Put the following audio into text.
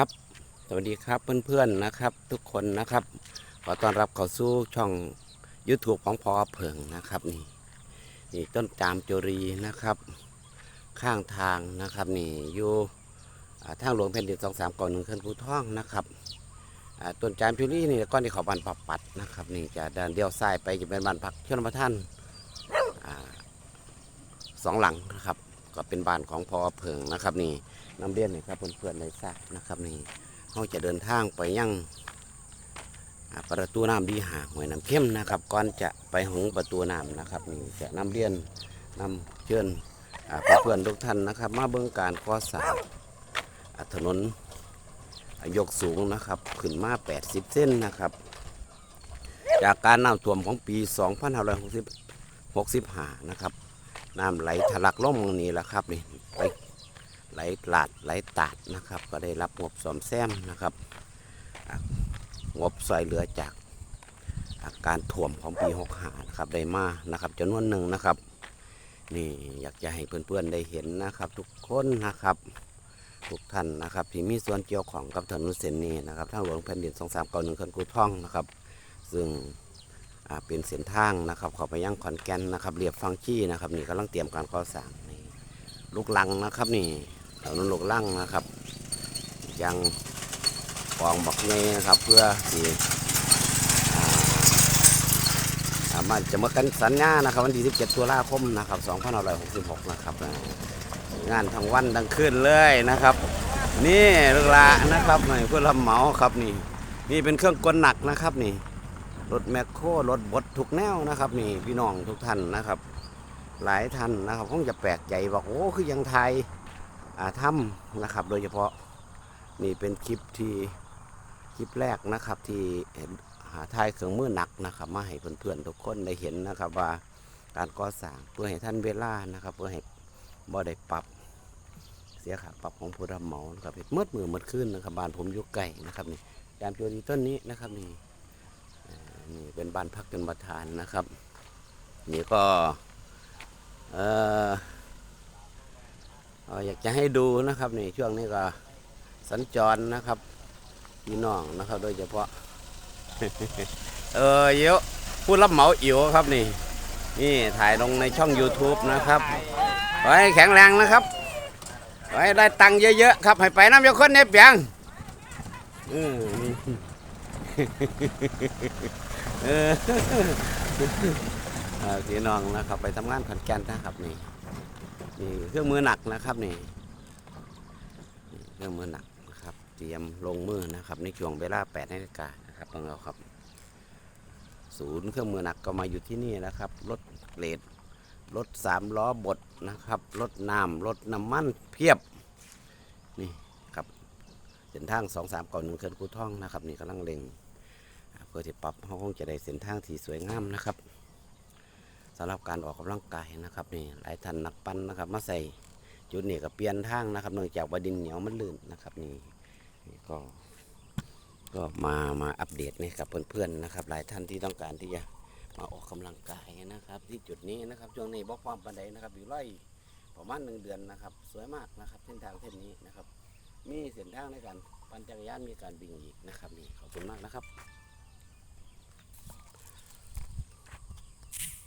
ครับ สวัสดีครับเพื่อนๆนะครับ ทุกคนนะครับ ขอต้อนรับเข้าสู่ช่อง YouTube ของพอเผิงนะครับนี่นี่ต้นจามจุรีนะครับ ข้างทางนะครับนี่อยู่อ่าทางหลวงแผ่นดินสองสามก่อนหนึ่งขึ้นภูท่องนะครับต้นจามจุรีนี่ก้อนที่เขาบันปับปัดนะครับนี่จะเดินเดี่ยวซ้ายไปจะเป็นบ้านพักชนประท่านสองหลังนะครับ ก็เป็นบ้านของพอเผิงนะครับนี่น้ำเลี้ยนนี่ครับเพื่อนๆในทราบนะครับนี่เขาจะเดินทางไปยังอ่าประตูน้ำดีหาหวยน้ำเข้มนะครับก่อนจะไปหงประตูน้ำนะครับนี่จะน้ำเลี้ยนนำเชิญอ่าเพื่อนๆทุกท่านนะครับ มาเบิ่งการก่อสร้างถนนยกสูงนะครับขึ้นมา 80 เส้นนะครับ จากการน้ำท่วมของปี 2565 นะครับ น้ำไหลทะลักล่มนี่แหละครับนี่ไปไหลหลาดไหลตาดนะครับ ก็ได้รับงบซ่อมแซมนะครับงบซอยเหลือจากอะการถ่วมของปี6หานะครับได้มานะครับจำนวนหนึ่งนะครับนี่อยากจะให้เพื่อนๆได้เห็นนะครับ ทุกคนนะครับทุกท่านนะครับที่มีส่วนเกี่ยวของกับถนนเส้นนี้นะครับทางหลวงแผ่นดินสองสามเก้าหนึ่งคันกูท่องนะครับ ซึ่ง อ่าเป็นเส้นทางนะครับเข้าไปยังขอนแก่นนะครับเรียบฟังชี่นะครับนี่กำลังเตรียมการก่อสร้างนี่ลูกลังนะครับนี่ถนนลูกลังนะครับ ยังกองบักเงนะครับเพื่อที่สามารถจะมากันสัญญานะครับวันที่17ตุลาคมนะครับ2566 นะครับงานทั้งวันทั้งคืนเลยนะครับ นี่ลูกลานะครับนี่เพื่อรับเหมาครับนี่นี่เป็นเครื่องกลหนักนะครับนี่ รถแมคโครรถบดทุกแนวนะครับ นี่พี่น้องทุกท่านนะครับ หลายท่านนะครับคงจะแปลกใจบอกโอ้คือยังไทยอ่าถ้ำนะครับ โดยเฉพาะนี่เป็นคลิปที่คลิปแรกนะครับที่เห็นหาทายเครื่องมือหนักนะครับ มาให้เพื่อนๆทุกคนได้เห็นนะครับว่าการก่อสร้างเพื่อให้ท่านเวลานะครับ เพื่อให้บ่ได้ปรับเสียค่าปรับของผู้รับเหมานะครับเมืดมือมืดขึ้นนะครับบ้านผมอยู่ไกลนะครับนี่ยามโจดีต้นนี้นะครับนี่ นี่เป็นบ้านพักจนประทานนะครับ นี่ก็เออเออยากจะให้ดูนะครับนี่ช่วงนี้ก็สัญจรนะครับพี่น้องนะครับ โดยเฉพาะ เออเยอะผู้รับเหมาอิ๋วครับนี่ นี่ถ่ายลงในช่อง YouTube นะครับขอให้แข็งแรงนะครับขอให้ได้ตังค์เยอะๆครับ ให้ไปน้ำยาคนในเปียงเออนี่เออเออ พี่น้องนะครับ ไปทำงานขอนแก่นนะครับนี่นี่เครื่องมือหนักนะครับนี่เครื่องมือหนักนะครับ เตรียมลงมือนะครับ ในช่วงเวลา8นาฬิกานะครับของเราครับ ศูนย์เครื่องมือหนักก็มาอยู่ที่นี่นะครับรถเลดรถสามล้อบดนะครับรถน้ำรถน้ำมันเพียบนี่ครับเส้นทางสองสามก่อนหนึ่งเขื่อนกูท่องนะครับ นี่กำลังเล็ง พื่อที่ปรับเขาคงจะได้เส้นทางที่สวยงามนะครับสำหรับการออกกำลังกายนะครับนี่หลายท่านนักปั้นนะครับ มาใส่จุดนี้ก็เปลี่ยนทางนะครับเนื่องจากว่าดินเหนียวมันลื่นนะครับนี่นี่ก็ก็มามาอัปเดตนี่กับเพื่อนๆนะครับ หลายท่านที่ต้องการที่จะมาออกกำลังกายนะครับ ที่จุดนี้นะครับช่วงนี้บอกความปันไดนะครับอยู่ไร่ประมาณหนึ่งเดือนนะครับ สวยมากนะครับ เส้นทางเส้นนี้นะครับ มีเส้นทางในการปั่นจักรยานมีการบิงอีกนะครับนี่ขอบคุณมากนะครับ